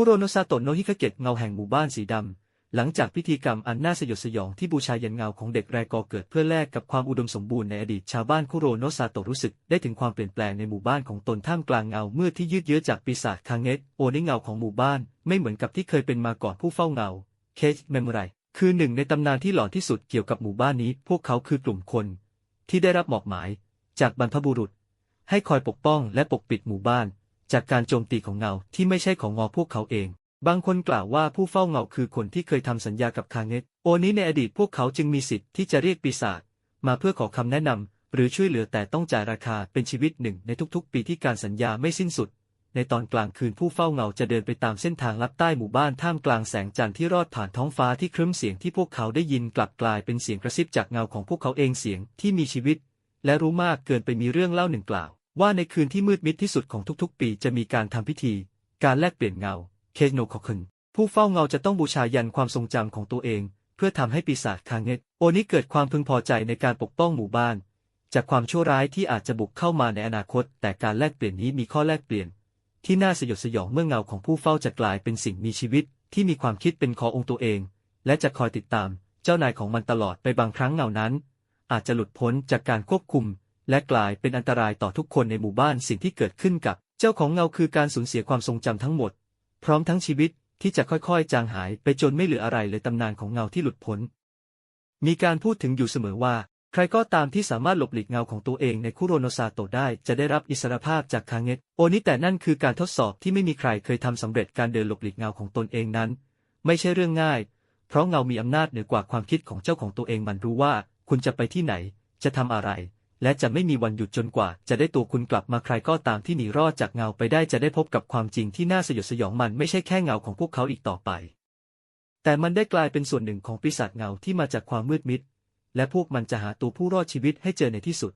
คุโรโนซาโตะโนฮิคาเกะเงาแห่งหมู่บ้านสีดำ หลังจากพิธีกรรมอันน่าสยดสยองที่บูชายันเงาของเด็กแรกก่อเกิดเพื่อแลกกับความอุดมสมบูรณ์ในอดีตชาวบ้านคุโรโนซาโตะรู้สึกได้ถึงความเปลี่ยนแปลงในหมู่บ้านของตนท่ามกลางเงาเมืดที่ยืดเยื้อจากปีศาจคางเงะโอในเงาของหมู่บ้านไม่เหมือนกับที่เคยเป็นมาก่อนผู้เฝ้าเงาเคจเมมโมไรคือหนึ่งในตำนานที่หลอนที่สุดเกี่ยวกับหมู่บ้านนี้ พวกเขาคือกลุ่มคน ที่ได้รับหมอกหมาย จากบรรพบุรุษ ให้คอยปกป้องและปกปิดหมู่บ้าน จากการโจมตีของเงาที่ไม่ใช่ของงอพวกเขาเอง บางคนกล่าวว่าผู้เฝ้าเงาคือคนที่เคยทำสัญญากับคางเงะโอนี้ในอดีตพวกเขาจึงมีสิทธิ์ที่จะเรียกปีศาจมาเพื่อขอคำแนะนำหรือช่วยเหลือแต่ต้องจ่ายราคาเป็นชีวิตหนึ่งในทุกๆ ปีที่การสัญญาไม่สิ้นสุด ในตอนกลางคืนผู้เฝ้าเงาจะเดินไปตามเส้นทางลับใต้หมู่บ้านท่ามกลางแสงจันทร์ที่รอดผ่านท้องฟ้าที่ครึ้มเสียงที่พวกเขาได้ยินกลับกลายเป็นเสียงกระซิบจากเงาของพวกเขาเองเสียงที่มีชีวิต และรู้มากเกินไปมีเรื่องเล่าหนึ่งกล่าว ว่าในคืนที่มืดมิดที่สุดของทุกๆ ปีจะมีการทำพิธี การแลกเปลี่ยนเงา เคโนคอคึนผู้เฝ้าเงาจะต้องบูชายันความทรงจำของตัวเอง เพื่อทำให้ปีศาจคางเงตโอนี้เกิดความพึงพอใจในการปกป้องหมู่บ้าน จากความชั่วร้ายที่อาจจะบุกเข้ามาในอนาคต แต่การแลกเปลี่ยนนี้มีข้อแลกเปลี่ยน ที่น่าสยดสยองเมื่อเงาของผู้เฝ้าจะกลายเป็นสิ่งมีชีวิต ที่มีความคิดเป็นขององค์ตัวเอง และจะคอยติดตาม เจ้านายของมันตลอดไปบางครั้งเงานั้น อาจจะหลุดพ้นจากการควบคุม และกลายเป็นอันตรายต่อทุกคนในหมู่บ้านสิ่งที่เกิดขึ้นกับ เจ้าของเงาคือการสูญเสียความทรงจำทั้งหมด พร้อมทั้งชีวิตที่จะค่อยๆ จางหายไปจนไม่เหลืออะไรเลยตำนานของเงาที่หลุดพ้น มีการพูดถึงอยู่เสมอว่า ใครก็ตามที่สามารถหลบหลีกเงาของตัวเองในคุโรโนซาโตได้จะได้รับอิสรภาพจากคางเงตโอนี้แต่นั่นคือการทดสอบที่ไม่มีใครเคยทำสำเร็จการเดินหลบหลีกเงาของตนเองนั้น ไม่ใช่เรื่องง่าย เพราะเงามีอำนาจเหนือกว่าความคิดของเจ้าของตัวเองมันรู้ว่า คุณจะไปที่ไหน จะทำอะไร และจะไม่มีวันหยุดจนกว่า จะได้ตัวคุณกลับมาใครก็ตามที่หนีรอดจากเงาไปได้จะได้พบกับความจริงที่น่าสยดสยองมันไม่ใช่แค่เงาของพวกเขาอีกต่อไป แต่มันได้กลายเป็นส่วนหนึ่งของปีศาจเงาที่มาจากความมืดมิด และพวกมันจะหาตัวผู้รอดชีวิตให้เจอในที่สุด